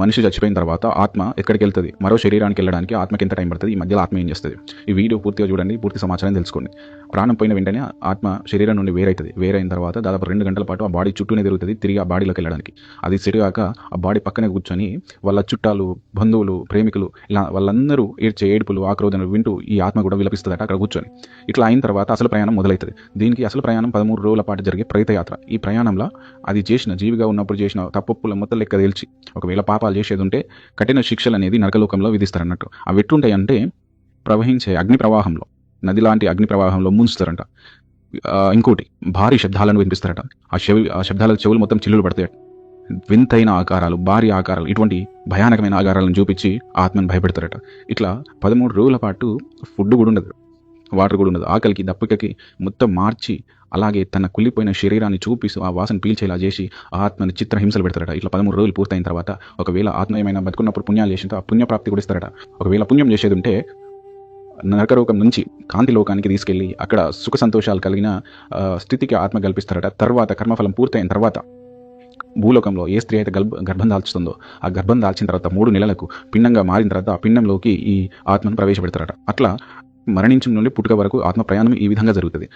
మనిషి చచ్చిపోయిన తర్వాత ఆత్మ ఎక్కడికి వెళ్తుంది? మరో శరీరానికి వెళ్ళడానికి ఆత్మకి ఎంత టైం పడుతుంది? ఈ మధ్యలో ఆత్మ ఏం చేస్తుంది? ఈ వీడియో పూర్తిగా చూడండి పూర్తి సమాచారం తెలుసుకోండి. ప్రాణం పోయిన వెంటనే ఆత్మ శరీరం నుండి వేరైతుంది. వేరైన తర్వాత దాదాపు రెండు గంటల పాటు ఆ బాడీ చుట్టూనే తిరుగుతుంది తిరిగి ఆ బాడీలోకి వెళ్ళడానికి. అది సిరిగాక ఆ బాడీ పక్కనే కూర్చొని వాళ్ళ చుట్టాలు బంధువులు ప్రేమికులు ఇలా వాళ్ళందరూ ఏడ్చే ఏడుపులు ఆక్రోధనలు వింటూ ఈ ఆత్మ కూడా విలపిస్తుందట అక్కడ కూర్చొని. ఇట్లా అయిన తర్వాత అసలు ప్రయాణం మొదలవుతుంది దీనికి అసలు ప్రయాణం పదమూడు రోజుల పాటు జరిగే ప్రేతయాత్ర ఈ ప్రయాణంలో అది చేసిన జీవిగా ఉన్నప్పుడు చేసిన తప్పుల మొత్తం లెక్క తేల్చి ఒకవేళ పాపాలు చేసేది ఉంటే కఠిన శిక్షలు అనేది నరకలోకంలో విధిస్తారన్నట్టు. అవి ఎట్లుంటాయి అంటే ప్రవహించే అగ్ని ప్రవాహంలో నది లాంటి అగ్ని ప్రవాహంలో ముంచుతారంట. ఇంకోటి భారీ శబ్దాలను వినిపిస్తారట. ఆ చెవి ఆ శబ్దాల చెవులు మొత్తం చిల్లులు పడతాయట వింతైన ఆకారాలు భారీ ఆకారాలు ఇటువంటి భయానకమైన ఆకారాలను చూపించి ఆత్మను భయపెడతారట. ఇట్లా పదమూడు రోజుల పాటు ఫుడ్ కూడా ఉండదు. వాటర్ కూడా ఉండదు. ఆకలికి దప్పికకి మొత్తం మార్చి అలాగే తన కుళ్ళిపోయిన శరీరాన్ని చూపిస్తూ ఆ వాసన పీల్చేలా చేసి ఆత్మని చిత్ర హింసలు పెడతారట ఇట్లా పదమూడు రోజులు పూర్తయిన తర్వాత ఒకవేళ ఆత్మ ఏమైనా బతుకున్నప్పుడు పుణ్యాలు చేసింటే ఆ పుణ్యప్రాప్తి కూడా ఇస్తారట ఒకవేళ పుణ్యం చేసేది ఉంటే నరకలోకం నుంచి కాంతి లోకానికి తీసుకెళ్ళి అక్కడ సుఖ సంతోషాలు కలిగిన స్థితికి ఆత్మ కల్పిస్తారట తర్వాత కర్మఫలం పూర్తయిన తర్వాత భూలోకంలో ఏ స్త్రీ అయితే గర్భ గర్భం దాల్చుతుందో ఆ గర్భం దాల్చిన తర్వాత మూడు నెలలకు పిండంగా మారిన తర్వాత ఆ పిండంలోకి ఈ ఆత్మను ప్రవేశపెడతారట అట్లా మరణించిన నుండి పుట్టుక వరకు ఆత్మ ప్రయాణం ఈ విధంగా జరుగుతుంది.